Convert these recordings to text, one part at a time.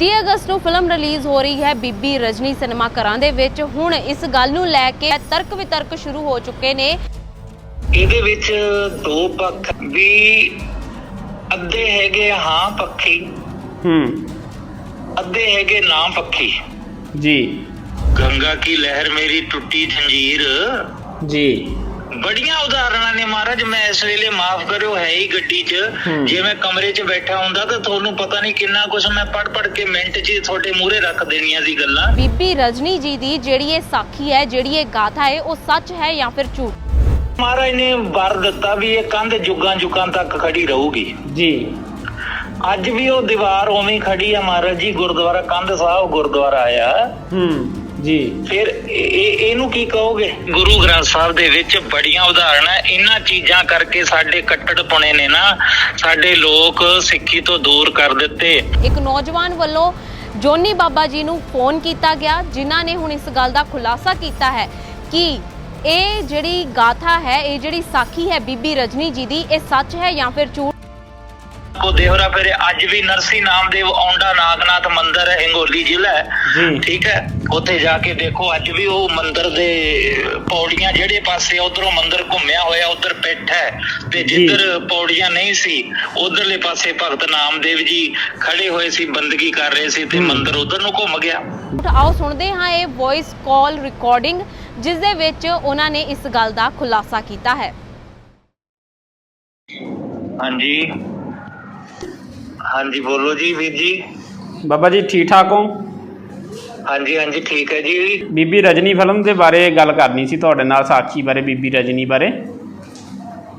30 ਅਗਸਤ ਨੂੰ film release ਹੋ ਰਹੀ ਹੈ ਬੀਬੀ ਰਜਨੀ ਸਿਨੇਮਾ ਘਰਾਂ ਦੇ ਵਿੱਚ। ਹੁਣ ਇਸ ਗੱਲ ਨੂੰ ਲੈ ਕੇ ਤਰਕ ਵਿਤਰਕ ਸ਼ੁਰੂ ਹੋ ਚੁੱਕੇ ਨੇ। ਇਹਦੇ ਵਿੱਚ ਦੋ ਪੱਖ ਵੀ ਅੱਧੇ ਹੈਗੇ ਹਾਂ ਪੱਖੀ। ਹੂੰ। ਅੱਧੇ ਹੈਗੇ ਨਾ ਪੱਖੀ। ਜੀ। ਗੰਗਾ ਕੀ ਲਹਿਰ ਮੇਰੀ ਟੁੱਟੀ ਜੰਜੀਰ। ਜੀ। ਬੜੀਆਂ ਉਦਾਹਰਨਾਂ ਨੇ ਮਹਾਰਾਜ ਮੈਂ ਇਸ ਵੇਲੇ ਮਾਫ ਕਰਿਓ ਹੈ ਹੀ ਗੱਡੀ 'ਚ। ਜੇ ਮੈਂ ਕਮਰੇ 'ਚ ਬੈਠਾ ਹੁੰਦਾ ਤਾਂ ਤੁਹਾਨੂੰ ਪਤਾ ਨਹੀਂ ਕਿੰਨਾ ਕੁਝ ਮੈਂ ਪੜ ਪੜ ਕੇ ਮਿੰਟ 'ਚ ਤੁਹਾਡੇ ਮੂਹਰੇ ਰੱਖ ਦੇਣੀਆਂ ਸੀ ਗੱਲਾਂ। ਬੀਬੀ ਰਜਨੀ ਜੀ ਦੀ ਜਿਹੜੀ ਇਹ ਸਾਖੀ ਹੈ ਜਿਹੜੀ ਇਹ ਗਾਥਾ ਹੈ ਉਹ ਸੱਚ ਹੈ ਜਾਂ ਫਿਰ ਝੂਠ? ਮਹਾਰਾਜ ਨੇ ਵਰ ਦਿੱਤਾ ਵੀ ਇਹ ਕੰਧ ਜੁਗਾਂ ਜੁਗਾਂ ਤੱਕ ਖੜੀ ਰਹੂਗੀ। ਜੀ। ਅੱਜ ਵੀ ਉਹ ਦੀਵਾਰ ਉਵੇਂ ਹੀ ਖੜੀ ਆ ਮਹਾਰਾਜ ਜੀ ਗੁਰਦੁਆਰਾ ਕੰਧ ਸਾਹਿਬ ਗੁਰਦੁਆਰਾ ਆ ਹੂੰ। ਜੀ। ਫਿਰ ਇਹ ਇਹ- ਇਹਨੂੰ ਕੀ ਕਹੋਗੇ? ਗੁਰੂ ਗ੍ਰੰਥ ਸਾਹਿਬ ਦੇ ਵਿੱਚ ਬੜੀਆਂ ਉਦਾਹਰਨਾਂ ਇਹਨਾਂ ਚੀਜ਼ਾਂ ਕਰਕੇ ਸਾਡੇ ਕੱਟੜਪੁਣੇ ਨੇ ਨਾ ਸਾਡੇ ਲੋਕ ਸਿੱਖੀ ਤੋਂ ਦੂਰ ਕਰ ਦਿੱਤੇ। ਇੱਕ ਨੌਜਵਾਨ ਵੱਲੋਂ ਜੋਨੀ ਬਾਬਾ ਜੀ ਨੂੰ ਫੋਨ ਕੀਤਾ ਗਿਆ ਜਿਨ੍ਹਾਂ ਨੇ ਹੁਣ ਇਸ ਗੱਲ ਦਾ ਖੁਲਾਸਾ ਕੀਤਾ ਹੈ ਕਿ ਇਹ ਜਿਹੜੀ ਗਾਥਾ ਹੈ ਇਹ ਜਿਹੜੀ ਸਾਖੀ ਹੈ ਬੀਬੀ ਰਜਨੀ ਜੀ ਦੀ ਇਹ ਸੱਚ ਹੈ ਜਾਂ ਫਿਰ ਝੂਠ? ਕੋ ਦੇਹਰਾ ਫਿਰ ਅੱਜ ਵੀ ਨਰਸੀ ਨਾਮਦੇਵ ਔਂਡਾ ਨਾਗਨਾਥ ਮੰਦਿਰ ਹੈ ਹਿੰਗੋਲੀ ਜ਼ਿਲ੍ਹਾ ਹੈ। ਜੀ। ਠੀਕ ਹੈ? ਉੱਥੇ ਜਾ ਕੇ ਦੇਖੋ ਅੱਜ ਵੀ ਉਹ ਮੰਦਿਰ ਦੇ ਪੌੜੀਆਂ ਜਿਹੜੇ ਪਾਸੇ ਉਧਰੋਂ ਮੰਦਿਰ ਘੁੰਮਿਆ ਹੋਇਆ ਉਧਰ ਪਿੱਠ ਹੈ ਤੇ। ਜਿੱਧਰ ਪੌੜੀਆਂ ਨਹੀਂ ਸੀ ਉਧਰਲੇ ਪਾਸੇ ਭਗਤ ਨਾਮਦੇਵ ਜੀ ਖੜੇ ਹੋਏ ਸੀ ਬੰਦਗੀ ਕਰ ਰਹੇ ਸੀ ਤੇ। ਮੰਦਿਰ ਉਧਰ ਨੂੰ ਘੁੰਮ ਗਿਆ। ਆਓ ਸੁਣਦੇ ਹਾਂ ਇਹ ਵੌਇਸ ਕਾਲ ਰਿਕਾਰਡਿੰਗ ਜਿਸ ਦੇ ਵਿੱਚ ਉਹਨਾਂ ਨੇ ਇਸ ਗੱਲ ਦਾ ਖੁਲਾਸਾ ਕੀਤਾ ਹੈ। ਹਾਂਜੀ। ਹਾਂਜੀ ਬੋਲੋ ਜੀ ਵੀਰ ਜੀ। ਬਾਬਾ ਜੀ ਠੀਕ ਠਾਕ ਹੋ? ਹਾਂਜੀ ਹਾਂਜੀ ਠੀਕ ਹੈ ਜੀ। ਬੀਬੀ ਰਜਨੀ ਫਿਲਮ ਦੇ ਬਾਰੇ ਗੱਲ ਕਰਨੀ ਸੀ ਤੁਹਾਡੇ ਨਾਲ ਸਾਖੀ ਬਾਰੇ ਬੀਬੀ ਰਜਨੀ ਬਾਰੇ।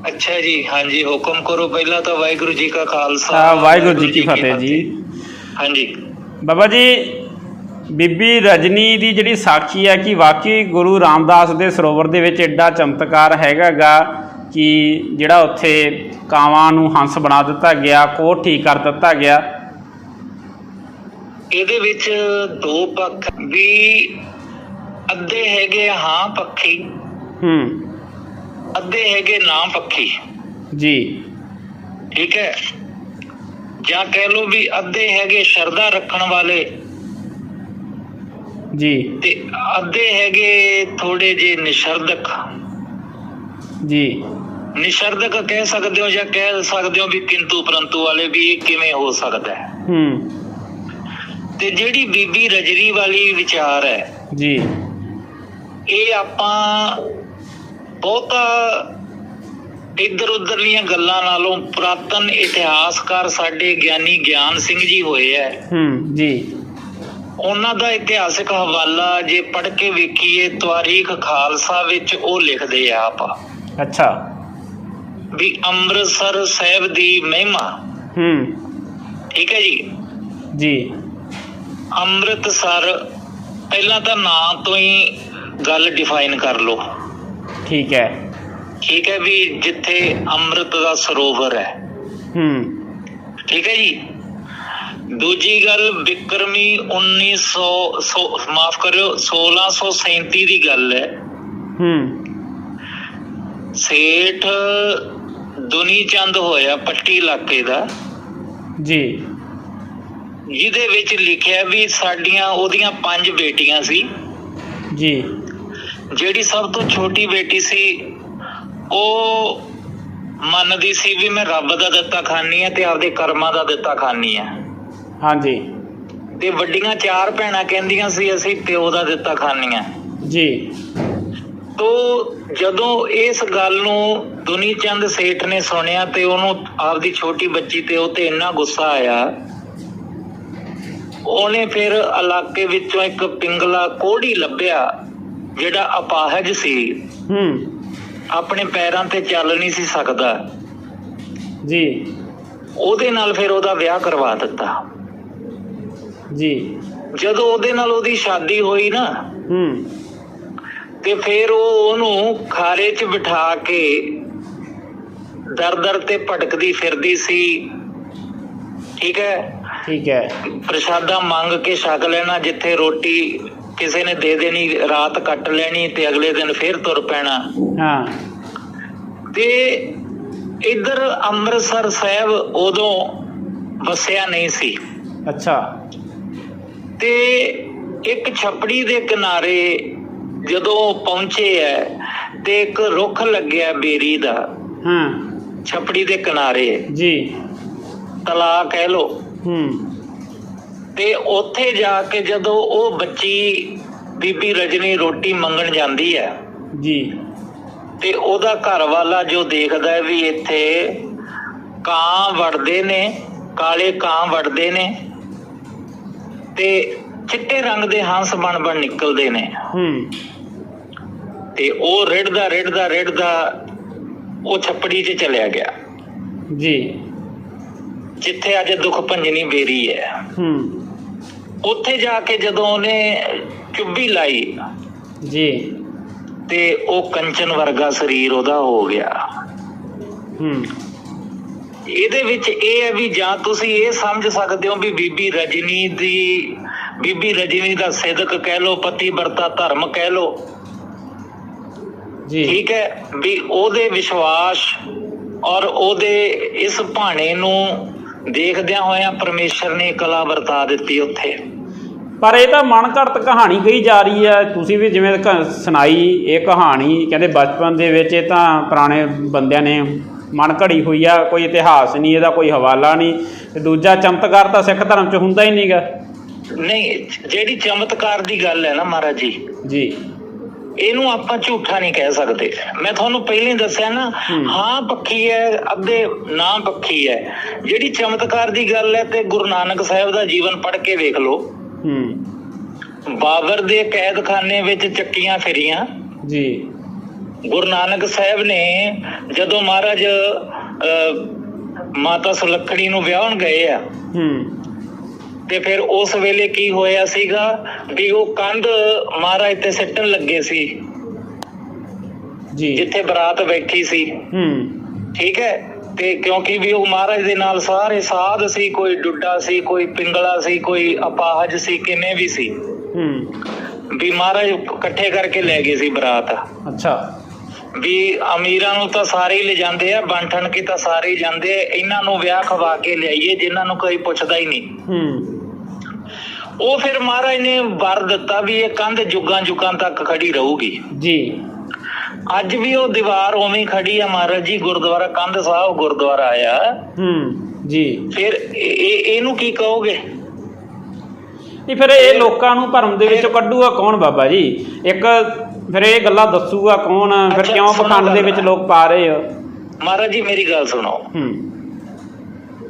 ਅੱਛਾ ਜੀ ਹਾਂਜੀ ਹੁਕਮ ਕਰੋ ਪਹਿਲਾਂ ਤਾਂ ਵਾਹਿਗੁਰੂ ਜੀ ਕਾ ਖਾਲਸਾ ਵਾਹਿਗੁਰੂ ਜੀ ਕੀ ਫਤਿਹ ਜੀ। ਹਾਂਜੀ। ਬਾਬਾ ਜੀ ਬੀਬੀ ਰਜਨੀ ਦੀ ਜਿਹੜੀ ਸਾਖੀ ਹੈ ਕਿ ਵਾਕਈ ਗੁਰੂ ਰਾਮਦਾਸ ਦੇ ਸਰੋਵਰ ਦੇ ਵਿੱਚ ਐਡਾ ਚਮਤਕਾਰ ਹੈਗਾਗਾ ਕਿ ਜਿਹੜਾ ਉੱਥੇ ਕਾਵਾਂ ਨੂੰ ਹੰਸ ਬਣਾ ਦਿੱਤਾ ਗਿਆ ਕੋਹ ਠੀਕ ਕਰ ਦਿੱਤਾ ਗਿਆ। ਇਹਦੇ ਵਿੱਚ ਦੋ ਪੱਖ ਵੀ ਅੱਧੇ ਹੈਗੇ ਹਾਂ ਪੱਖੀ ਹੂੰ। ਅੱਧੇ ਹੈਗੇ ਨਾ ਪੱਖੀ। ਜੀ। ਠੀਕ ਹੈ? ਜਾਂ ਕਹਿ ਲਓ ਵੀ ਅੱਧੇ ਹੈਗੇ ਸ਼ਰਧਾ ਰੱਖਣ ਵਾਲੇ। ਜੀ। ਤੇ ਅੱਧੇ ਹੈਗੇ ਥੋੜੇ ਜੇ ਨਿਸ਼ਰਦਕ ਜੀ। ਨਿਸ਼ਰਦਕ ਕਹਿ ਸਕਦੇ ਹੋ ਜਾਂ ਕਹਿ ਸਕਦੇ ਹੋ ਵੀ ਕਿੰਤੂ ਪਰੰਤੂ ਵਾਲੇ ਵੀ ਇਹ ਕਿਵੇਂ ਹੋ ਸਕਦਾ ਹੈ? ਹੂੰ। ਤੇ ਜਿਹੜੀ ਬੀਬੀ ਰਜਰੀ ਵਾਲੀ ਵਿਚਾਰ ਹੈ ਜੀ। ਇਹ ਆਪਾਂ ਬਹੁਤਾ ਇੱਧਰ ਉੱਧਰਲੀਆਂ ਗੱਲਾਂ ਨਾਲੋਂ ਪੁਰਾਤਨ ਇਤਿਹਾਸਕਾਰ ਸਾਡੇ ਗਿਆਨੀ ਗਿਆਨ ਸਿੰਘ ਜੀ ਹੋਏ ਐ ਹੂੰ ਜੀ। ਉਹਨਾਂ ਦਾ ਇਤਿਹਾਸਕ ਹਵਾਲਾ ਜੇ ਪੜ੍ਹ ਕੇ ਵੇਖੀਏ ਤਵਾਰੀਖ ਖਾਲਸਾ ਵਿੱਚ ਉਹ ਲਿਖਦੇ ਆ ਆਪ। ਅੱਛਾ। ਵੀ ਅੰਮ੍ਰਿਤਸਰ ਸਾਹਿਬ ਦੀ ਮਹਿਮਾ। ਹੂੰ। ਠੀਕ ਹੈ ਜੀ? ਜੀ। ਅੰਮ੍ਰਿਤਸਰ ਪਹਿਲਾਂ ਤਾਂ ਨਾਂ ਤੋਂ ਹੀ ਗੱਲ ਡਿਫਾਈਨ ਕਰ ਲਓ। ਠੀਕ ਹੈ। ਠੀਕ ਹੈ ਵੀ ਜਿੱਥੇ ਅੰਮ੍ਰਿਤ ਦਾ ਸਰੋਵਰ ਹੈ। ਹੂੰ। ਠੀਕ ਹੈ ਜੀ? ਦੂਜੀ ਗੱਲ ਵਿਕਰਮੀ 1900 ਸੌ- ਮਾਫ ਕਰਿਓ 1637 ਦੀ ਗੱਲ ਹੈ। ਹੂੰ। ਸੇਠ ਦੁਨੀ ਚੰਦ ਹੋਇਆ ਪੱਟੀ ਇਲਾਕੇ ਦਾ। ਜੀ। ਜਿਹਦੇ ਵਿੱਚ ਲਿਖਿਆ ਵੀ ਸਾਡੀਆਂ ਉਹਦੀਆਂ ਪੰਜ ਬੇਟੀਆਂ ਸੀ। ਜੀ। ਜਿਹੜੀ ਸਭ ਤੋਂ ਛੋਟੀ ਬੇਟੀ ਸੀ ਉਹ ਮੰਨਦੀ ਸੀ ਵੀ ਮੈਂ ਰੱਬ ਦਾ ਦਿੱਤਾ ਖਾਨੀ ਆ ਤੇ ਆਪਦੇ ਕਰਮਾਂ ਦਾ ਦਿੱਤਾ ਖਾਨੀ ਆ। ਹਾਂਜੀ। ਤੇ ਵੱਡੀਆਂ ਚਾਰ ਭੈਣਾਂ ਕਹਿੰਦੀਆਂ ਸੀ ਅਸੀਂ ਪਿਓ ਦਾ ਦਿੱਤਾ ਖਾਨੀਆਂ ਜੀ। ਤੋ ਜਦੋਂ ਇਸ ਗੱਲ ਨੂੰ ਦੁਨੀ ਚੰਦ ਸੇਠ ਨੇ ਸੁਣਿਆ ਤੇ ਉਹਨੂੰ ਆਪਦੀ ਛੋਟੀ ਬੱਚੀ ਤੇ ਉਹ ਤੇ ਇੰਨਾ ਗੁੱਸਾ ਆਇਆ ਉਹਨੇ ਫਿਰ ਇਲਾਕੇ ਵਿੱਚੋਂ ਇੱਕ ਪਿੰਗਲਾ ਕੋੜੀ ਲੱਭਿਆ ਜਿਹੜਾ ਅਪਾਹਜ ਸੀ। ਹੂੰ। ਆਪਣੇ ਪੈਰਾਂ ਤੇ ਚੱਲ ਨਹੀਂ ਸੀ ਸਕਦਾ। ਜੀ। ਉਹਦੇ ਨਾਲ ਫਿਰ ਉਹਦਾ ਵਿਆਹ ਕਰਵਾ ਦਿੱਤਾ। ਜੀ। ਜਦੋਂ ਉਹਦੇ ਨਾਲ ਉਹਦੀ ਸ਼ਾਦੀ ਹੋਈ ਨਾ ਹੂੰ। ਤੇ ਫਿਰ ਉਹ ਉਹਨੂੰ ਖਾਰੇ 'ਚ ਬਿਠਾ ਕੇ ਦਰ ਦਰ ਤੇ ਭਟਕਦੀ ਫਿਰਦੀ ਸੀ। ਠੀਕ ਹੈ? ਠੀਕ ਹੈ। ਪ੍ਰਸ਼ਾਦਾ ਮੰਗ ਕੇ ਛਕ ਲੈਣਾ ਜਿੱਥੇ ਰੋਟੀ ਕਿਸੇ ਨੇ ਦੇ ਦੇਣੀ ਰਾਤ ਕੱਟ ਲੈਣੀ ਤੇ ਅਗਲੇ ਦਿਨ ਫਿਰ ਤੁਰ ਪੈਣਾ। ਹਾਂ। ਤੇ ਇੱਧਰ ਅੰਮ੍ਰਿਤਸਰ ਸਾਹਿਬ ਉਦੋਂ ਵਸਿਆ ਨਹੀਂ ਸੀ। ਅੱਛਾ। ਤੇ ਇੱਕ ਛਪੜੀ ਦੇ ਕਿਨਾਰੇ ਜਦੋਂ ਪਹੁੰਚੇ ਐ ਤੇ ਇੱਕ ਰੁੱਖ ਲੱਗਿਆ ਬੇਰੀ ਦਾ। ਹਾਂ। ਛਪੜੀ ਦੇ ਕਿਨਾਰੇ। ਜੀ। ਤਲਾ ਕਹਿ ਲੋ ਹੂੰ। ਤੇ ਉੱਥੇ ਜਾ ਕੇ ਜਦੋਂ ਉਹ ਬੱਚੀ ਬੀਬੀ ਰਜਨੀ ਰੋਟੀ ਮੰਗਣ ਜਾਂਦੀ ਹੈ ਜੀ। ਤੇ ਉਹਦਾ ਘਰ ਵਾਲਾ ਜੋ ਦੇਖਦਾ ਹੈ ਵੀ ਇੱਥੇ ਕਾਂ ਵੜਦੇ ਨੇ ਕਾਲੇ ਕਾਂ ਵੜਦੇ ਨੇ ਤੇ ਚਿੱਟੇ ਰੰਗ ਦੇ ਹੰਸ ਬਣ ਬਣ ਨਿਕਲਦੇ ਨੇ। ਹੂੰ। ਤੇ ਉਹ ਰਿੜਦਾ ਰਿੜਦਾ ਰਿੜਦਾ ਉਹ ਛੱਪੜੀ 'ਚ ਚਲਿਆ ਗਿਆ। ਜੀ। ਜਿੱਥੇ ਅੱਜ ਦੁੱਖ ਭੰਜਨੀ ਬੇਰੀ ਹੈ। ਹੂੰ। ਉੱਥੇ ਜਾ ਕੇ ਜਦੋਂ ਉਹਨੇ ਚੁੱਭੀ ਲਾਈ ਜੀ। ਤੇ ਉਹ ਕੰਚਨ ਵਰਗਾ ਸਰੀਰ ਉਹਦਾ ਹੋ ਗਿਆ। ਹੂੰ। ਇਹਦੇ ਵਿੱਚ ਇਹ ਹੈ ਵੀ ਜਾਂ ਤੁਸੀਂ ਇਹ ਸਮਝ ਸਕਦੇ ਹੋ ਵੀ ਬੀਬੀ ਰਜਨੀ ਦੀ ਬੀਬੀ ਰਜਨੀ ਦਾ ਸਿਦਕ ਕਹਿ ਲੋ ਪਤੀ ਵਰਤਾ ਧਰਮ ਕਹਿ ਲੋ ਠੀਕ ਹੈ ਵੀ ਉਹਦੇ ਵਿਸ਼ਵਾਸ ਔਰ ਉਹਦੇ ਇਸ ਭਾਣੇ ਨੂੰ ਦੇਖਦਿਆਂ ਹੋਇਆਂ ਪਰਮੇਸ਼ਰ ਨੇ ਕਲਾ ਵਰਤਾ ਦਿੱਤੀ ਉੱਥੇ। ਪਰ ਇਹ ਤਾਂ ਮਨ ਘੜਤ ਕਹਾਣੀ ਕਹੀ ਜਾ ਰਹੀ ਹੈ। ਤੁਸੀਂ ਵੀ ਜਿਵੇਂ ਸੁਣਾਈ ਇਹ ਕਹਾਣੀ ਕਹਿੰਦੇ ਬਚਪਨ ਦੇ ਵਿੱਚ ਇਹ ਤਾਂ ਪੁਰਾਣੇ ਬੰਦਿਆਂ ਨੇ ਮਨ ਘੜੀ ਹੋਈ ਆ ਕੋਈ ਇਤਿਹਾਸ ਨਹੀਂ ਇਹਦਾ ਕੋਈ ਹਵਾਲਾ ਨਹੀਂ। ਤੇ ਦੂਜਾ ਚਮਤਕਾਰ ਤਾਂ ਸਿੱਖ ਧਰਮ 'ਚ ਹੁੰਦਾ ਹੀ ਨਹੀਂਗਾ ਨਹੀਂ ਜਿਹੜੀ ਚਮਤਕਾਰ ਦੀ ਗੱਲ ਹੈ ਨਾ ਮਹਾਰਾਜ ਜੀ ਜੀ। ਇਹਨੂੰ ਆਪਾਂ ਝੂਠਾ ਨਹੀਂ ਕਹਿ ਸਕਦੇ। ਮੈਂ ਤੁਹਾਨੂੰ ਪਹਿਲਾਂ ਹੀ ਦੱਸਿਆ ਨਾ ਹੂੰ। ਪੱਖੀ ਹੈ ਅੱਧੇ ਨਾ ਪੱਖੀ ਹੈ। ਜਿਹੜੀ ਚਮਤਕਾਰ ਦੀ ਗੱਲ ਹੈ ਤੇ ਗੁਰੂ ਨਾਨਕ ਸਾਹਿਬ ਦਾ ਜੀਵਨ ਪੜ੍ਹ ਕੇ ਵੇਖ ਲਓ। ਹੂੰ। ਬਾਬਰ ਦੇ ਕੈਦਖਾਨੇ ਵਿੱਚ ਚੱਕੀਆਂ ਫਿਰੀਆਂ। ਜੀ। ਗੁਰੂ ਨਾਨਕ ਸਾਹਿਬ ਨੇ ਜਦੋਂ ਮਹਾਰਾਜ ਮਾਤਾ ਸੁਲੱਖਣੀ ਨੂੰ ਵਿਆਹਣ ਗਏ ਆ ਹੂੰ। ਤੇ ਫਿਰ ਉਸ ਵੇਲੇ ਕੀ ਹੋਇਆ ਸੀਗਾ ਵੀ ਉਹ ਕੰਧ ਮਹਾਰਾਜ ਤੇ ਸਿੱਟਣ ਲੱਗੇ ਸੀ। ਜੀ। ਜਿੱਥੇ ਬਰਾਤ ਬੈਠੀ ਸੀ। ਹੂੰ। ਠੀਕ ਹੈ? ਤੇ ਕਿਉਂਕਿ ਵੀ ਉਹ ਮਹਾਰਾਜ ਦੇ ਨਾਲ ਸਾਰੇ ਸਾਧ ਸੀ ਕੋਈ ਡੁੱਡਾ ਸੀ ਕੋਈ ਪਿੰਗਲਾ ਸੀ ਕੋਈ ਅਪਾਹਜ ਸੀ ਕਿਵੇਂ ਵੀ ਸੀ। ਹੂੰ। ਵੀ ਮਹਾਰਾਜ ਇਕੱਠੇ ਕਰਕੇ ਲੈ ਗਏ ਸੀ ਬਰਾਤ। ਅੱਛਾ। ਵੀ ਅਮੀਰਾਂ ਨੂੰ ਤਾਂ ਸਾਰੇ ਹੀ ਲਿਜਾਂਦੇ ਆ ਬੰਠਣ ਕੇ ਤਾਂ ਸਾਰੇ ਹੀ ਜਾਂਦੇ ਇਹਨਾਂ ਨੂੰ ਵਿਆਹ ਖਵਾ ਕੇ ਲਿਆਈਏ ਜਿਨ੍ਹਾਂ ਨੂੰ ਕੋਈ ਪੁੱਛਦਾ ਹੀ ਨਹੀਂ। ਹੂੰ। ਉਹ ਫਿਰ ਮਹਾਰਾਜ ਨੇ ਵਰ ਦਿੱਤਾ ਵੀ ਇਹ ਕੰਧ ਜੁਗਾਂ ਜੁਗਾਂ ਤੱਕ ਖੜੀ ਰਹੂਗੀ। ਜੀ। ਅੱਜ ਵੀ ਉਹ ਦੀਵਾਰ ਉਵੇਂ ਖੜੀ ਆ ਮਹਾਰਾਜ ਜੀ ਗੁਰਦੁਆਰਾ ਕੰਧ ਸਾਹਿਬ ਗੁਰਦੁਆਰਾ ਆਇਆ। ਹੂੰ ਜੀ। ਫਿਰ ਇਹ ਇਹ- ਇਹਨੂੰ ਕੀ ਕਹੋਗੇ? ਨਹੀਂ ਫਿਰ ਇਹ ਲੋਕਾਂ ਨੂੰ ਭਰਮ ਦੇ ਵਿੱਚੋਂ ਕੱਢੂਗਾ ਕੌਣ ਬਾਬਾ ਜੀ? ਇੱਕ ਫਿਰ ਇਹ ਗੱਲਾਂ ਦੱਸੂਗਾ ਕੌਣ? ਫਿਰ ਕਿਉਂ ਪਖੰਡ ਦੇ। ਵਿੱਚ ਲੋਕ ਪਾ ਰਹੇ ਆ? ਮਹਾਰਾਜ ਜੀ ਮੇਰੀ ਗੱਲ ਸੁਣੋ। ਹੂੰ।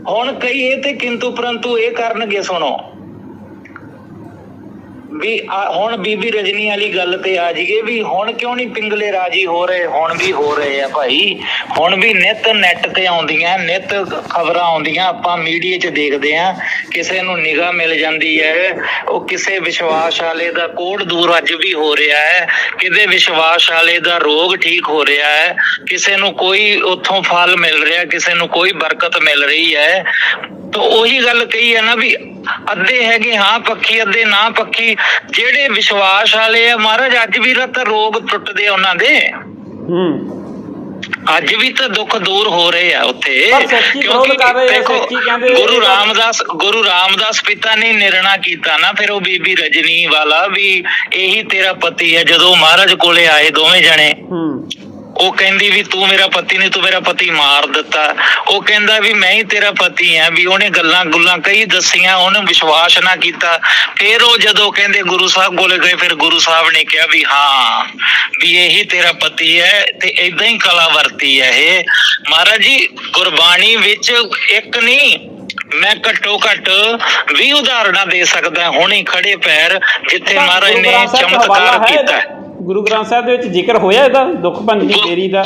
ਹੁਣ ਕਈ ਇਹ ਤੇ ਕਿੰਤੂ ਪਰੰਤੂ ਇਹ ਕਰਨਗੇ ਸੁਣੋ। ਵੀ ਹੁਣ ਬੀਬੀ ਰਜਨੀ ਵਾਲੀ ਗੱਲ ਤੇ ਆ ਜੀਏ ਵੀ ਹੁਣ ਕਿਉਂ ਨਹੀਂ ਪਿੰਗਲੇ ਰਾਜੀ ਹੋ ਰਹੇ? ਹੁਣ ਵੀ ਹੋ ਰਹੇ ਆ ਭਾਈ। ਹੁਣ ਵੀ ਨਿਤ ਨੈਟ ਤੇ ਆਉਂਦੀਆਂ, ਨਿਤ ਖਬਰਾਂ ਆਉਂਦੀਆਂ, ਆਪਾਂ ਮੀਡੀਆ 'ਚ ਦੇਖਦੇ ਆ, ਕਿਸੇ ਨੂੰ ਨਿਗਾਹ ਮਿਲ ਜਾਂਦੀ ਹੈ ਉਹ ਕਿਸੇ ਵਿਸ਼ਵਾਸ ਵਾਲੇ ਦਾ ਕੋੜ ਦੂਰ ਅੱਜ ਵੀ ਹੋ ਰਿਹਾ ਹੈ ਕਿਤੇ ਵਿਸ਼ਵਾਸ ਵਾਲੇ ਦਾ ਰੋਗ ਠੀਕ ਹੋ ਰਿਹਾ ਹੈ ਕਿਸੇ ਨੂੰ ਕੋਈ ਉੱਥੋਂ ਫਲ ਮਿਲ ਰਿਹਾ, ਕਿਸੇ ਨੂੰ ਕੋਈ ਬਰਕਤ ਮਿਲ ਰਹੀ ਹੈ ਤਾਂ ਉਹੀ ਗੱਲ ਕਹੀ ਹੈ ਨਾ ਵੀ ਅੱਧੇ ਹੈਗੇ ਹਾਂ ਪੱਖੀ ਅੱਧੇ ਨਾ ਪੱਖੀ ਜਿਹੜੇ ਵਿਸ਼ਵਾਸ ਵਾਲੇ ਆ ਮਹਾਰਾਜ ਅੱਜ ਵੀ ਤਾਂ ਰੋਗ ਟੁੱਟਦੇ ਆ ਉਹਨਾਂ ਦੇ। ਹੂੰ। ਅੱਜ ਵੀ ਤਾਂ ਦੁੱਖ ਦੂਰ ਹੋ ਰਹੇ ਆ ਉੱਥੇ। ਆ, ਦੇਖੋ, ਗੁਰੂ ਰਾਮਦਾਸ ਗੁਰੂ ਰਾਮਦਾਸ ਪਿਤਾ ਨੇ ਨਿਰਣਾ ਕੀਤਾ ਨਾ ਫਿਰ ਉਹ ਬੀਬੀ ਰਜਨੀ ਵਾਲਾ ਵੀ ਇਹੀ ਤੇਰਾ ਪਤੀ ਹੈ ਜਦੋਂ ਮਹਾਰਾਜ ਕੋਲੇ ਆਏ ਦੋਵੇਂ ਜਣੇ। ਹੂੰ। ਉਹ ਕਹਿੰਦੀ ਵੀ ਤੂੰ ਮੇਰਾ ਪਤੀ ਨਹੀਂ ਤੂੰ ਮੇਰਾ ਪਤੀ ਮਾਰ ਦਿੱਤਾ। ਉਹ ਕਹਿੰਦਾ ਵੀ ਮੈਂ ਹੀ ਤੇਰਾ ਪਤੀ ਹਾਂ ਵੀ ਉਹਨੇ ਗੱਲਾਂ ਗੁੱਲਾਂ ਕਈ ਦੱਸੀਆਂ ਉਹਨੇ ਵਿਸ਼ਵਾਸ ਨਾ ਕੀਤਾ। ਫਿਰ ਉਹ ਜਦੋਂ ਕਹਿੰਦੇ ਗੁਰੂ ਸਾਹਿਬ ਕੋਲੇ ਗਏ ਫਿਰ ਗੁਰੂ ਸਾਹਿਬ ਨੇ ਕਿਹਾ ਵੀ ਹਾਂ ਵੀ ਇਹੀ ਤੇਰਾ ਪਤੀ ਹੈ ਤੇ ਇਦਾਂ ਹੀ ਕਲਾ ਵਰਤੀ ਹੈ ਇਹ। ਮਹਾਰਾਜ ਜੀ ਗੁਰਬਾਣੀ ਵਿੱਚ ਇੱਕ ਨਹੀਂ ਮੈਂ ਘੱਟੋ ਘੱਟ 20 ਉਦਾਹਰਨਾਂ ਦੇ ਸਕਦਾ ਹੁਣੇ ਖੜੇ ਪੈਰ ਜਿੱਥੇ ਮਹਾਰਾਜ ਨੇ ਚਮਤਕਾਰ ਕੀਤਾ? ਗੁਰੂ ਗ੍ਰੰਥ ਸਾਹਿਬ ਦੇ ਵਿੱਚ ਜ਼ਿਕਰ ਹੋਇਆ ਇਹਦਾ ਦੁੱਖ ਭੰਜਨੀ ਤੇਰੀ ਦਾ?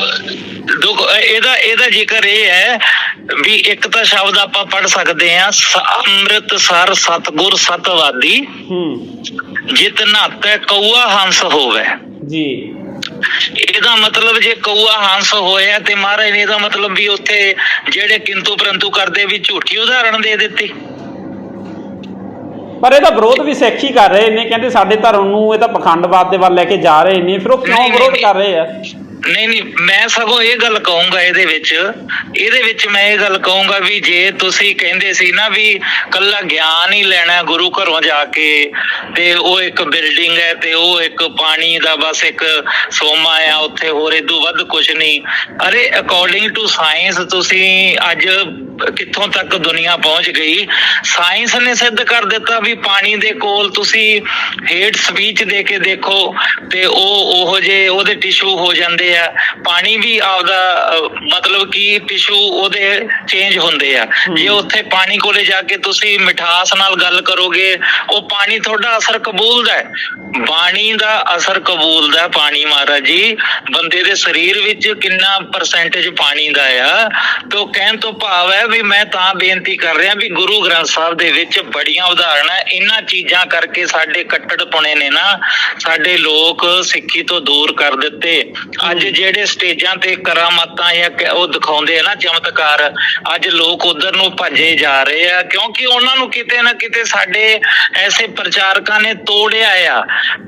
ਦੁੱਖ ਇਹਦਾ ਇਹਦਾ ਜ਼ਿਕਰ ਇਹ ਹੈ ਵੀ ਇੱਕ ਤਾਂ ਸ਼ਬਦ ਆਪਾਂ ਪੜ ਸਕਦੇ ਆ ਅੰਮ੍ਰਿਤ ਸਰ ਸਤਗੁਰ ਸਤਵਾਦੀ। ਹੂੰ। ਜਿਤ ਨਾਤੈ ਕਊਆ ਹੰਸ ਹੋਵੇ। ਜੀ। ਇਹਦਾ ਮਤਲਬ ਜੇ ਕਊਆ ਹੰਸ ਹੋਇਆ ਤੇ ਮਹਾਰਾਜ ਨੇ ਇਹਦਾ ਮਤਲਬ ਵੀ ਉੱਥੇ ਜਿਹੜੇ ਕਿੰਤੂ ਪਰੰਤੂ ਕਰਦੇ ਵੀ ਝੂਠੀ ਉਦਾਹਰਣ ਦੇ ਦਿੱਤੀ। ਪਰ ਇਹਦਾ ਵਿਰੋਧ ਵੀ ਸਿੱਖ ਹੀ ਕਰ ਰਹੇ ਨੇ ਕਹਿੰਦੇ ਸਾਡੇ ਧਰਮ ਨੂੰ ਇਹ ਤਾਂ ਪਖੰਡਵਾਦ ਦੇ ਵੱਲ ਲੈ ਕੇ ਜਾ ਰਹੇ ਨੇ ਫਿਰ ਉਹ ਕਿਉਂ ਵਿਰੋਧ। ਕਰ ਰਹੇ ਆ ਨਹੀਂ ਨਹੀਂ ਮੈਂ ਸਗੋਂ ਇਹ ਗੱਲ ਕਹੂੰਗਾ ਇਹਦੇ ਵਿੱਚ ਇਹਦੇ ਵਿੱਚ ਮੈਂ ਇਹ ਗੱਲ ਕਹੂੰਗਾ ਵੀ ਜੇ ਤੁਸੀਂ ਕਹਿੰਦੇ ਸੀ ਨਾ ਵੀ ਕੱਲਾ ਗਿਆਨ ਹੀ ਲੈਣਾ ਗੁਰੂ ਘਰੋਂ ਜਾ ਕੇ ਤੇ ਉਹ ਇੱਕ ਬਿਲਡਿੰਗ ਹੈ ਤੇ ਉਹ ਇੱਕ ਪਾਣੀ ਦਾ ਬਸ ਇੱਕ ਸੋਮਾ ਆ ਉੱਥੇ ਹੋਰ ਇਦੋਂ ਵੱਧ ਕੁਝ ਨਹੀਂ ਅਰੇ ਅਕੋਰਡਿੰਗ ਟੂ ਸਾਇੰਸ ਤੁਸੀਂ ਅੱਜ ਕਿੱਥੋਂ ਤੱਕ ਦੁਨੀਆ ਪਹੁੰਚ ਗਈ? ਸਾਇੰਸ ਨੇ ਸਿੱਧ ਕਰ ਦਿੱਤਾ ਵੀ ਪਾਣੀ ਦੇ ਕੋਲ ਤੁਸੀਂ ਹੇਟ ਸਪੀਚ ਦੇ ਕੇ ਦੇਖੋ ਤੇ ਉਹ ਉਹੋ ਜੇ ਉਹਦੇ ਟਿਸ਼ੂ ਹੋ ਜਾਂਦੇ ਆ। ਪਾਣੀ ਵੀ ਆਪਦਾ ਮਤਲਬ ਕਿ ਟਿਸ਼ੂ ਉਹਦੇ ਚੇਂਜ ਹੁੰਦੇ ਆ। ਜੇ ਉੱਥੇ ਪਾਣੀ ਕੋਲੇ ਜਾ ਕੇ ਤੁਸੀਂ ਮਿਠਾਸ ਨਾਲ ਗੱਲ ਕਰੋਗੇ ਉਹ ਪਾਣੀ ਤੁਹਾਡਾ ਅਸਰ ਕਬੂਲਦਾ ਹੈ। ਬਾਣੀ ਦਾ ਅਸਰ ਕਬੂਲਦਾ ਹੈ ਪਾਣੀ ਮਹਾਰਾਜ ਜੀ। ਬੰਦੇ ਦੇ ਸਰੀਰ ਵਿੱਚ ਕਿੰਨਾ ਪਰਸੈਂਟੇਜ ਪਾਣੀ ਦਾ ਆ। ਤੋਂ ਕਹਿਣ ਤੋਂ ਭਾਵ ਹੈ ਵੀ ਮੈਂ ਤਾਂ ਬੇਨਤੀ ਕਰ ਰਿਹਾ ਵੀ ਗੁਰੂ ਗ੍ਰੰਥ ਸਾਹਿਬ ਦੇ ਵਿੱਚ ਬੜੀਆਂ ਉਦਾਹਰਨਾਂ ਹੈ। ਇਹਨਾਂ ਚੀਜ਼ਾਂ ਕਰਕੇ ਸਾਡੇ ਕੱਟੜਪੁਣੇ ਨੇ ਨਾ ਸਾਡੇ ਲੋਕ ਸਿੱਖੀ ਤੋਂ ਦੂਰ ਕਰ ਦਿੱਤੇ। ਅੱਜ ਜਿਹੜੇ ਸਟੇਜਾਂ ਤੇ ਕਰਾਮਾਤਾਂ ਜਾਂ ਉਹ ਦਿਖਾਉਂਦੇ ਆ ਨਾ ਚਮਤਕਾਰ ਅੱਜ ਲੋਕ ਉਧਰ ਨੂੰ ਭੱਜੇ ਜਾ ਰਹੇ ਆ। ਕਿਉਂਕਿ ਉਹਨਾਂ ਨੂੰ ਕਿਤੇ ਨਾ ਕਿਤੇ ਸਾਡੇ ਐਸੇ ਪ੍ਰਚਾਰਕਾਂ ਨੇ ਤੋੜਿਆ ਆ।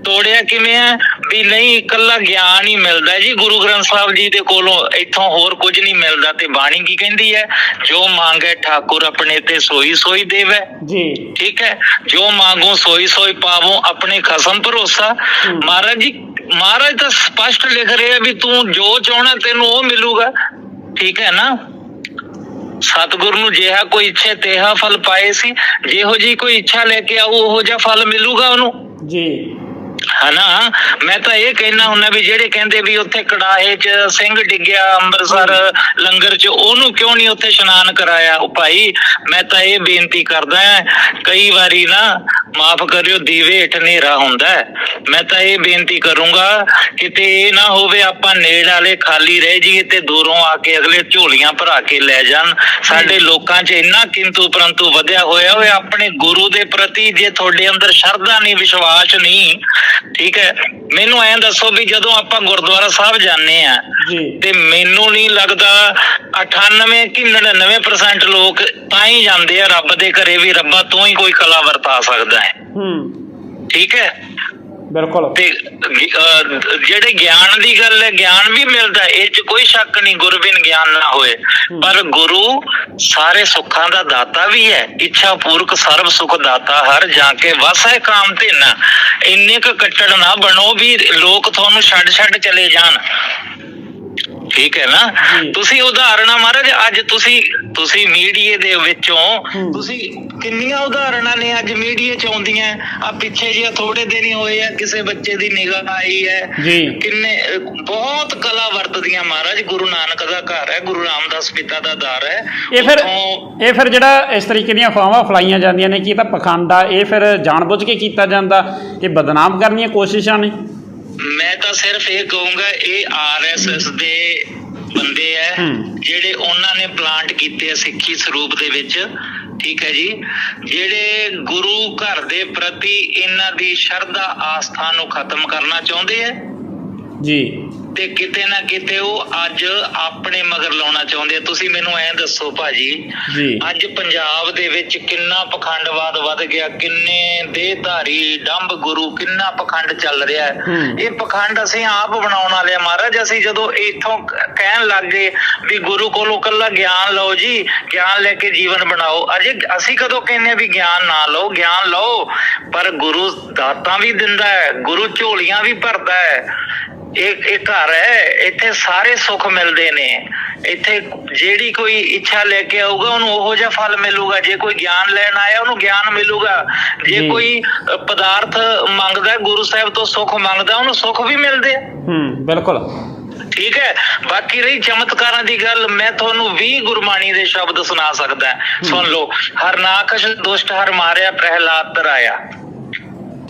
ਤੋੜਿਆ ਕਿਵੇਂ ਆ? ਵੀ ਨਹੀਂ ਇਕੱਲਾ ਗਿਆਨ ਹੀ ਮਿਲਦਾ ਜੀ। ਗੁਰੂ ਗ੍ਰੰਥ ਸਾਹਿਬ ਜੀ ਦੇ ਕੋਲੋਂ ਇੱਥੋਂ ਹੋਰ ਕੁਝ ਨਹੀਂ ਮਿਲਦਾ ਤੇ ਬਾਣੀ ਕੀ ਕਹਿੰਦੀ ਹੈ ਜੋ ਮੰਗੇ ਠਾਕੁਰ ਆਪਣੇ ਤੇ ਸੋਈ ਸੋਈ ਦੇਵੇ। ਜੀ। ਠੀਕ ਹੈ? ਜੋ ਮੰਗੋ ਸੋਈ ਸੋਈ ਪਾਵੋ ਆਪਣੇ ਖਸਮ ਭਰੋਸਾ। ਮਹਾਰਾਜ ਜੀ ਮਹਾਰਾਜ ਤਾਂ ਸਪਸ਼ਟ ਲਿਖ ਰਹੇ ਵੀ ਤੂੰ ਜੋ ਚਾਹਣਾ ਤੈਨੂੰ ਉਹ ਮਿਲੂਗਾ। ਠੀਕ ਹੈ ਨਾ? ਸਤਿਗੁਰ ਨੂੰ ਜਿਹਾ ਕੋਈ ਇੱਛੇ ਤੇਹਾ ਫਲ ਪਾਏ ਸੀ। ਜਿਹੋ ਜੀ ਕੋਈ ਇੱਛਾ ਲੈ ਕੇ ਆਊ ਉਹੋ ਜਿਹਾ ਫਲ ਮਿਲੂਗਾ ਉਹਨੂੰ। ਜੀ। ਹਨਾ? ਮੈਂ ਤਾਂ ਇਹ ਕਹਿਣਾ ਹੁੰਦਾ ਵੀ ਜਿਹੜੇ ਕਹਿੰਦੇ ਵੀ ਉੱਥੇ ਕੜਾਹੇ 'ਚ ਸਿੰਘ ਡਿੱਗਿਆ ਅੰਮ੍ਰਿਤਸਰ ਲੰਗਰ 'ਚ ਉਹਨੂੰ ਕਿਉਂ ਨਹੀਂ ਉੱਥੇ ਇਸ਼ਨਾਨ ਕਰਾਇਆ? ਉਹ ਭਾਈ ਮੈਂ ਤਾਂ ਇਹ ਬੇਨਤੀ ਕਰਦਾ ਕਈ ਵਾਰੀ ਨਾ ਮਾਫ ਕਰਿਓ ਦੀਵੇ ਹੇਠ ਹਨੇਰਾ ਹੁੰਦਾ। ਮੈਂ ਤਾਂ ਇਹ ਬੇਨਤੀ ਕਰੂੰਗਾ ਕਿਤੇ ਇਹ ਨਾ ਹੋਵੇ ਆਪਾਂ ਨੇੜ ਵਾਲੇ ਖਾਲੀ ਰਹਿ ਜਾਈਏ ਤੇ ਦੂਰੋਂ ਆ ਕੇ ਅਗਲੇ ਝੋਲੀਆਂ ਭਰਾ ਕੇ ਲੈ ਜਾਣ। ਸਾਡੇ ਲੋਕਾਂ 'ਚ ਇੰਨਾ ਕਿੰਤੂ ਪਰੰਤੂ ਵਧਿਆ ਹੋਇਆ ਓਏ ਆਪਣੇ ਗੁਰੂ ਦੇ ਪ੍ਰਤੀ ਜੇ ਤੁਹਾਡੇ ਅੰਦਰ ਸ਼ਰਧਾ ਨਹੀਂ ਵਿਸ਼ਵਾਸ ਨਹੀਂ ਠੀਕ ਹੈ? ਮੈਨੂੰ ਐਂ ਦੱਸੋ ਵੀ ਜਦੋਂ ਆਪਾਂ ਗੁਰਦੁਆਰਾ ਸਾਹਿਬ ਜਾਂਦੇ ਆ ਤੇ ਮੈਨੂੰ ਨਹੀਂ ਲੱਗਦਾ 98 ਕਿ 99% ਲੋਕ ਤਾਂ ਹੀ ਜਾਂਦੇ ਆ ਰੱਬ ਦੇ ਘਰੇ ਵੀ ਰੱਬਾ ਤੂੰ ਹੀ ਕੋਈ ਕਲਾ ਵਰਤਾ ਸਕਦਾ ਹੈ। ਹੂੰ। ਠੀਕ ਹੈ? ਬਿਲਕੁਲ। ਤੇ ਜਿਹੜੇ ਗਿਆਨ ਦੀ ਗੱਲ ਹੈ ਗਿਆਨ ਵੀ ਮਿਲਦਾ ਇਹ ਚ ਕੋਈ ਸ਼ੱਕ ਨਹੀਂ ਗੁਰਬਿਨ ਗਿਆਨ ਨਾ ਹੋਏ। ਪਰ ਗੁਰੂ ਸਾਰੇ ਸੁੱਖਾਂ ਦਾ ਦਾਤਾ ਵੀ ਹੈ ਇੱਛਾ ਪੂਰਕ ਸਰਬ ਸੁਖ ਦਾਤਾ ਹਰ ਜਾ ਕੇ ਵਸ ਕਾਮ ਤੇ ਨਾ ਇੰਨੇ ਕ ਕੱਟੜ ਨਾ ਬਣੋ ਵੀ ਲੋਕ ਤੁਹਾਨੂੰ ਛੱਡ ਛੱਡ ਚਲੇ ਜਾਣ। ਠੀਕ ਹੈ ਨਾ? ਜੀ। ਤੁਸੀਂ ਉਦਾਹਰਨਾਂ ਮਹਾਰਾਜ ਅੱਜ ਤੁਸੀਂ ਤੁਸੀਂ ਮੀਡੀਏ ਦੇ ਵਿੱਚੋਂ ਹੂੰ। ਤੁਸੀਂ ਕਿੰਨੀਆਂ ਉਦਾਹਰਨਾਂ ਨੇ ਅੱਜ ਮੀਡੀਆ ਚ ਆਉਂਦੀਆਂ? ਆ ਪਿੱਛੇ ਜਿਹਾ ਥੋੜੇ ਦਿਨ ਹੀ ਹੋਏ ਆ ਕਿਸੇ ਬੱਚੇ ਦੀ ਨਿਗਾਹ ਆਈ ਹੈ। ਜੀ। ਕਿੰਨੇ ਅਹ, ਬਹੁਤ ਕਲਾ ਵਰਤਦੀਆਂ ਮਹਾਰਾਜ ਗੁਰੂ ਨਾਨਕ ਦਾ ਘਰ ਹੈ ਗੁਰੂ ਰਾਮਦਾਸ ਪਿਤਾ ਦਾ ਦਰ ਹੈ। ਇਹ ਫਿਰ ਉੱਥੋਂ- ਇਹ ਫਿਰ ਜਿਹੜਾ ਇਸ ਤਰੀਕੇ ਦੀਆਂ ਅਫਵਾਹਾਂ ਫਲਾਈਆਂ ਜਾਂਦੀਆਂ ਨੇ ਕਿ ਇਹ ਤਾਂ ਪਖੰਡ ਆ ਇਹ ਫਿਰ ਜਾਣਬੁੱਝ ਕੇ ਕੀਤਾ ਜਾਂਦਾ? ਇਹ ਬਦਨਾਮ ਕਰਨ ਦੀਆਂ ਕੋਸ਼ਿਸ਼ਾਂ ਨੇ? ਮੈਂ ਤਾਂ ਸਿਰਫ ਇਹ ਕਹੂੰਗਾ ਇਹ ਆਰਐਸਐਸ ਦੇ ਬੰਦੇ ਐ। ਜਿਹੜੇ ਉਹਨਾਂ ਨੇ ਪਲਾਂਟ ਕੀਤੇ ਆ ਸਿੱਖੀ ਸਰੂਪ ਦੇ ਵਿੱਚ ਠੀਕ ਹੈ ਜੀ। ਜਿਹੜੇ ਗੁਰੂ ਘਰ ਦੇ ਪ੍ਰਤੀ ਇਹਨਾਂ ਦੀ ਸ਼ਰਧਾ ਆਸਥਾ ਨੂੰ ਖਤਮ ਕਰਨਾ ਚਾਹੁੰਦੇ ਐ। ਜੀ। ਤੇ ਕਿਤੇ ਨਾ ਕਿਤੇ ਉਹ ਅੱਜ ਆਪਣੇ ਮਗਰ ਲਾਉਣਾ ਚਾਹੁੰਦੇ ਆ। ਤੁਸੀਂ ਮੈਨੂੰ ਐਂ ਦੱਸੋ ਭਾਜੀ ਜੀ। ਅੱਜ ਪੰਜਾਬ ਦੇ ਵਿੱਚ ਕਿੰਨਾ ਪਖੰਡਵਾਦ ਵੱਧ ਗਿਆ ਕਿੰਨੇ ਦੇਹਧਾਰੀ ਡੰਬ ਗੁਰੂ ਕਿੰਨਾ ਪਖੰਡ ਚੱਲ ਰਿਹਾ ਹੈ। ਇਹ ਪਖੰਡ ਅਸੀਂ ਆਪ ਬਣਾਉਣ ਵਾਲੇ ਆ ਮਹਾਰਾਜ। ਅਸੀਂ ਜਦੋਂ ਇੱਥੋਂ ਕਹਿਣ ਲੱਗ ਗਏ ਵੀ ਗੁਰੂ ਕੋਲੋਂ ਕੱਲਾ ਗਿਆਨ ਲਓ ਜੀ ਗਿਆਨ ਲੈ ਕੇ ਜੀਵਨ ਬਣਾਓ। ਅਜੇ ਅਸੀਂ ਕਦੋਂ ਕਹਿੰਦੇ ਆ ਵੀ ਗਿਆਨ ਨਾ ਲਓ ਗਿਆਨ ਲਓ ਪਰ ਗੁਰੂ ਦਾਤਾਂ ਵੀ ਦਿੰਦਾ ਹੈ ਗੁਰੂ ਝੋਲੀਆਂ ਵੀ ਭਰਦਾ ਹੈ। ਇਹ ਇਹ ਘਰ ਹੈ ਇੱਥੇ ਸਾਰੇ ਸੁੱਖ ਮਿਲਦੇ ਨੇ। ਇੱਥੇ ਜਿਹੜੀ ਕੋਈ ਇੱਛਾ ਲੈ ਕੇ ਆਊਗਾ ਉਹਨੂੰ ਉਹੋ ਜਿਹਾ ਫਲ ਮਿਲੂਗਾ। ਜੇ ਕੋਈ ਗਿਆਨ ਲੈਣ ਆਇਆ ਉਹਨੂੰ ਗਿਆਨ ਮਿਲੂਗਾ। ਜੇ। ਕੋਈ ਪਦਾਰਥ ਮੰਗਦਾ ਗੁਰੂ ਸਾਹਿਬ ਤੋਂ ਸੁੱਖ ਮੰਗਦਾ ਉਹਨੂੰ ਸੁੱਖ ਵੀ ਮਿਲਦੇ ਹੂੰ ਬਿਲਕੁਲ। ਠੀਕ ਹੈ? ਬਾਕੀ ਰਹੀ ਚਮਤਕਾਰਾਂ ਦੀ ਗੱਲ ਮੈਂ ਤੁਹਾਨੂੰ 20 ਗੁਰਬਾਣੀ ਦੇ ਸ਼ਬਦ ਸੁਣਾ ਸਕਦਾ। ਸੁਣ ਲਓ। ਹਰਨਾਕਸ਼ ਦੁਸ਼ਟ ਹਰ ਮਾਰਿਆ ਪ੍ਰਹਿਲਾਦ ਤਰਾਇਆ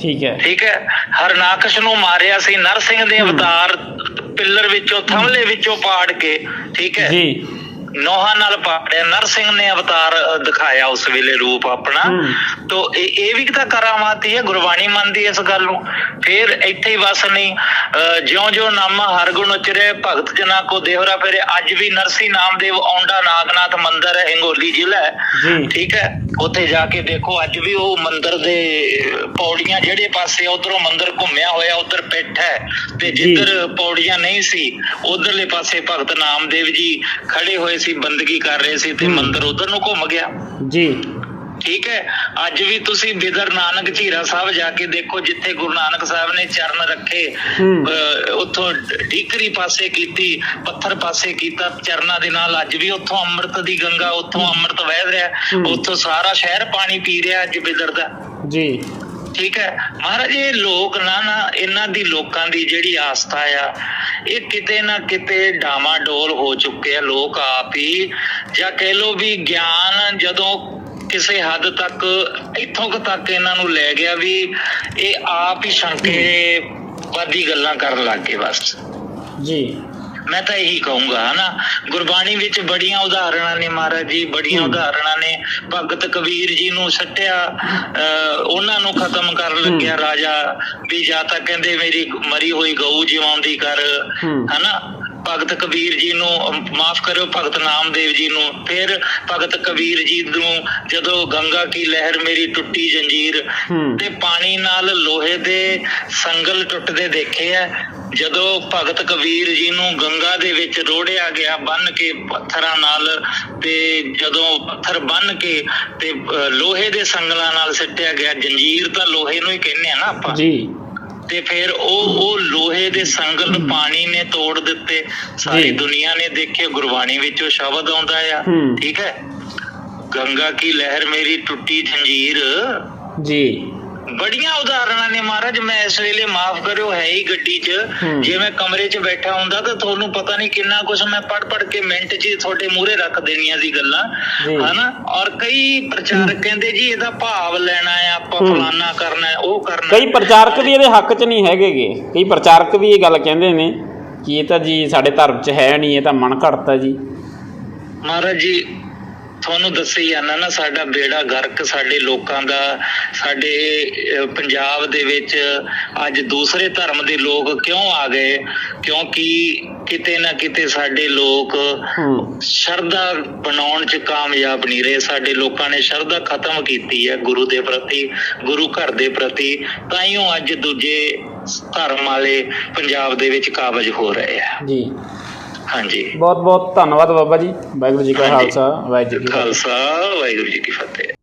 ਠੀਕ ਹੈ। ਠੀਕ ਹੈ। ਹਰਨਾਕਸ਼ ਨੂੰ ਮਾਰਿਆ ਸੀ। ਨਰਸਿੰਘ ਦੇ ਅਵਤਾਰ ਪਿੱਲਰ ਵਿੱਚੋਂ ਥੰਮਲੇ ਵਿੱਚੋਂ ਪਾੜ ਕੇ। ਠੀਕ ਹੈ। ਜੀ। ਨੋਹਾਂ ਨਾਲ ਪਾੜਿਆ ਨਰਸਿੰਘ ਨੇ ਅਵਤਾਰ ਦਿਖਾਇਆ ਉਸ ਵੇਲੇ ਰੂਪ ਆਪਣਾ। ਤੋ ਇਹ ਇਹ ਵੀ ਤਾਂ ਕਰਾਮਾਤ ਹੀ ਗੁਰਬਾਣੀ ਮੰਨਦੀ ਇਸ ਗੱਲ ਨੂੰ। ਫਿਰ ਇੱਥੇ ਹੀ ਬਸ ਨਹੀਂ ਜਿਉਂ ਜਿਉਂ ਨਾਮਾ ਹਰ ਗੁਣ ਉਚਰੇ ਭਗਤ ਜਨਾ ਕੋ ਦੇਹਰਾ ਫਿਰੇ ਅੱਜ ਵੀ ਨਰਸੀ ਨਾਮਦੇਵ ਔਂਡਾ ਨਾਗਨਾਥ ਮੰਦਿਰ ਹਿੰਗੋਲੀ ਜ਼ਿਲ੍ਹਾ ਠੀਕ ਹੈ? ਉੱਥੇ ਜਾ ਕੇ ਦੇਖੋ ਅੱਜ ਵੀ ਉਹ ਮੰਦਿਰ ਦੇ ਪੌੜੀਆਂ ਜਿਹੜੇ ਪਾਸੇ ਉਧਰੋਂ ਮੰਦਿਰ ਘੁੰਮਿਆ ਹੋਇਆ ਉਧਰ ਪਿੱਠ ਹੈ। ਤੇ। ਜਿੱਧਰ ਪੌੜੀਆਂ ਨਹੀਂ ਸੀ ਉਧਰਲੇ ਪਾਸੇ ਭਗਤ ਨਾਮਦੇਵ ਜੀ ਖੜੇ ਹੋਏ ਸੀ ਬੰਦਗੀ ਕਰ ਰਹੇ ਸੀ ਤੇ। ਮੰਦਿਰ ਉਧਰ ਨੂੰ ਘੁੰਮ ਗਿਆ। ਜੀ। ਠੀਕ ਹੈ ਅੱਜ ਵੀ ਤੁਸੀਂ ਬਿਦਰ ਨਾਨਕ ਝੀਰਾ ਸਾਹਿਬ ਜਾ ਕੇ ਦੇਖੋ ਜਿੱਥੇ ਗੁਰੂ ਨਾਨਕ ਸਾਹਿਬ ਨੇ ਚਰਨ ਰੱਖੇ ਉੱਥੋਂ ਢੀਕਰੀ ਪਾਸੇ ਕੀਤੀ ਪੱਥਰ ਪਾਸੇ ਕੀਤਾ ਚਰਨਾਂ ਦੇ ਨਾਲ ਅੱਜ ਵੀ ਉੱਥੋਂ ਅੰਮ੍ਰਿਤ ਦੀ ਗੰਗਾ ਉੱਥੋਂ ਅੰਮ੍ਰਿਤ ਵਹਿ ਰਿਹਾ। ਉੱਥੋਂ ਸਾਰਾ ਸ਼ਹਿਰ ਪਾਣੀ ਪੀ ਰਿਹਾ ਅੱਜ ਬਿਦਰ ਦਾ। ਜੀ। ਠੀਕ ਹੈ? ਮਹਾਰਾਜ ਇਹ ਲੋਕ ਨਾ ਨਾ ਇਹਨਾਂ ਦੀ ਲੋਕਾਂ ਦੀ ਜਿਹੜੀ ਆਸਥਾ ਆ ਇਹ ਕਿਤੇ ਨਾ ਕਿਤੇ ਡਾਮਾਡੋਲ ਹੋ ਚੁੱਕੇ ਆ ਲੋਕ ਆਪ ਹੀ। ਜਾਂ ਕਹਿ ਲੋ ਵੀ ਗਿਆਨ ਜਦੋਂ ਕਿਸੇ ਹੱਦ ਤੱਕ ਇੱਥੋਂ ਤੱਕ ਇਹਨਾਂ ਨੂੰ ਲੈ ਗਿਆ ਵੀ ਇਹ ਆਪ ਹੀ ਸ਼ੰਕੇ ਵਾਦੀ ਗੱਲਾਂ ਕਰਨ ਲੱਗ ਗਏ ਬਸ। ਜੀ। ਮੈਂ ਤਾਂ ਇਹੀ ਕਹੂੰਗਾ ਹਨਾ ਗੁਰਬਾਣੀ ਵਿੱਚ ਬੜੀਆਂ ਉਦਾਹਰਣਾਂ ਨੇ ਮਹਾਰਾਜ ਜੀ ਬੜੀਆਂ ਹੂੰ। ਉਦਾਹਰਣਾਂ ਨੇ ਭਗਤ ਕਬੀਰ ਜੀ ਨੂੰ ਸੱਟਿਆ ਉਹਨਾਂ ਨੂੰ ਖਤਮ ਕਰਨ ਲੱਗਿਆ ਰਾਜਾ ਵੀ ਜਾਂ ਤਾਂ ਕਹਿੰਦੇ ਮੇਰੀ ਮਰੀ ਹੋਈ ਗਊ ਜਿਵਾਉਂਦੀ ਕਰ। ਹਨਾ ਭਗਤ ਕਬੀਰ ਜੀ ਨੂੰ ਮਾਫ ਕਰਿਓ ਭਗਤ ਨਾਮਦੇਵ ਜੀ ਨੂੰ ਫਿਰ ਭਗਤ ਕਬੀਰ ਜੀ ਨੂੰ ਜਦੋਂ ਗੰਗਾ ਕੀ ਲਹਿਰ ਮੇਰੀ ਟੁੱਟੀ ਜੰਜੀਰ। ਤੇ ਪਾਣੀ ਨਾਲ ਲੋਹੇ ਦੇ ਸੰਗਲ ਟੁੱਟਦੇ ਦੇਖੇ ਆ ਜਦੋਂ ਭਗਤ ਕਬੀਰ ਜੀ ਨੂੰ ਗੰਗਾ ਦੇ ਵਿੱਚ ਰੋੜਿਆ ਗਿਆ ਬੰਨ ਕੇ ਪੱਥਰਾਂ ਨਾਲ ਤੇ ਜਦੋਂ ਪੱਥਰ ਬੰਨ ਕੇ ਤੇ ਲੋਹੇ ਦੇ ਸੰਗਲਾਂ ਨਾਲ ਸਿੱਟਿਆ ਗਿਆ ਜੰਜੀਰ ਤਾਂ ਲੋਹੇ ਨੂੰ ਹੀ ਕਹਿੰਦੇ ਆ ਨਾ ਆਪਾਂ। ਜੀ। ਤੇ ਫਿਰ ਉਹ ਉਹ ਲੋਹੇ ਦੇ ਸੰਗਲ ਪਾਣੀ ਨੇ ਤੋੜ ਦਿੱਤੇ। ਸਾਰੀ। ਦੁਨੀਆ ਨੇ ਦੇਖੇ ਗੁਰਬਾਣੀ ਵਿੱਚ ਉਹ ਸ਼ਬਦ ਆਉਂਦਾ ਆ। ਠੀਕ ਹੈ? ਗੰਗਾ ਕੀ ਲਹਿਰ ਮੇਰੀ ਟੁੱਟੀ ਜੰਜੀਰ? ਜੀ। ਬੜੀਆਂ ਉਦਾਹਰਣਾਂ ਨੇ ਮਹਾਰਾਜ ਮੈਂ ਇਸ ਵੇਲੇ ਮਾਫ ਕਰਿਓ ਹੈ ਹੀ ਗੱਡੀ 'ਚ। ਜੇ ਮੈਂ ਕਮਰੇ 'ਚ ਬੈਠਾ ਹੁੰਦਾ ਤਾਂ ਤੁਹਾਨੂੰ ਪਤਾ ਨਹੀਂ ਕਿੰਨਾ ਕੁਝ ਮੈਂ ਪੜ ਪੜ ਕੇ ਮਿੰਟ 'ਚ ਤੁਹਾਡੇ ਮੂਹਰੇ ਰੱਖ ਦੇਣੀਆਂ ਸੀ ਗੱਲਾਂ। ਹਨਾ ਔਰ ਕਈ ਪ੍ਰਚਾਰਕ ਕਹਿੰਦੇ ਜੀ ਇਹਦਾ ਭਾਵ ਲੈਣਾ ਹੈ ਆਪਾਂ। ਫਲਾਨਾ ਕਰਨਾ ਹੈ ਉਹ ਕਰਨਾ ਕਈ। ਪ੍ਰਚਾਰਕ ਵੀ ਇਹਦੇ ਹੱਕ 'ਚ ਨਹੀਂ ਹੈਗੇਗੇ ਕਈ ਪ੍ਰਚਾਰਕ ਵੀ ਇਹ ਗੱਲ ਕਹਿੰਦੇ ਨੇ ਕਿ ਇਹ ਤਾਂ ਜੀ ਸਾਡੇ ਧਰਮ 'ਚ ਹੈ ਨਹੀਂ ਇਹ ਤਾਂ ਮਨ ਘੜਤਾ ਜੀ ਮਹਾਰਾਜ ਜੀ ਤੁਹਾਨੂੰ ਦੱਸੀ ਜਾਂਦਾ ਨਾ ਸਾਡਾ ਬੇੜਾ ਗਰਕ ਸਾਡੇ ਲੋਕਾਂ ਦਾ ਸਾਡੇ ਪੰਜਾਬ ਦੇ ਵਿੱਚ ਅੱਜ ਦੂਸਰੇ ਧਰਮ ਦੇ ਲੋਕ ਕਿਉਂ ਆ ਗਏ? ਕਿਉਂਕਿ ਕਿਤੇ ਨਾ ਕਿਤੇ ਸਾਡੇ ਲੋਕ ਹੂੰ। ਸ਼ਰਧਾ ਬਣਾਉਣ 'ਚ ਕਾਮਯਾਬ ਨਹੀਂ ਰਹੇ। ਸਾਡੇ ਲੋਕਾਂ ਨੇ ਸ਼ਰਧਾ ਖਤਮ ਕੀਤੀ ਹੈ ਗੁਰੂ ਦੇ ਪ੍ਰਤੀ ਗੁਰੂ ਘਰ ਦੇ ਪ੍ਰਤੀ। ਤਾਈਓ ਅੱਜ ਦੂਜੇ ਧਰਮ ਵਾਲੇ ਪੰਜਾਬ ਦੇ ਵਿੱਚ ਕਾਬਜ ਹੋ ਰਹੇ ਆ। ਜੀ। ਹਾਂਜੀ। ਬਹੁਤ ਬਹੁਤ ਧੰਨਵਾਦ ਬਾਬਾ ਜੀ। ਵਾਹਿਗੁਰੂ ਜੀ ਕਾ। ਖਾਲਸਾ ਵਾਹਿਗੁਰੂ ਜੀ ਕੀ ਫਤਿਹ। ਖਾਲਸਾ ਵਾਹਿਗੁਰੂ ਜੀ ਕੀ ਫਤਿਹ।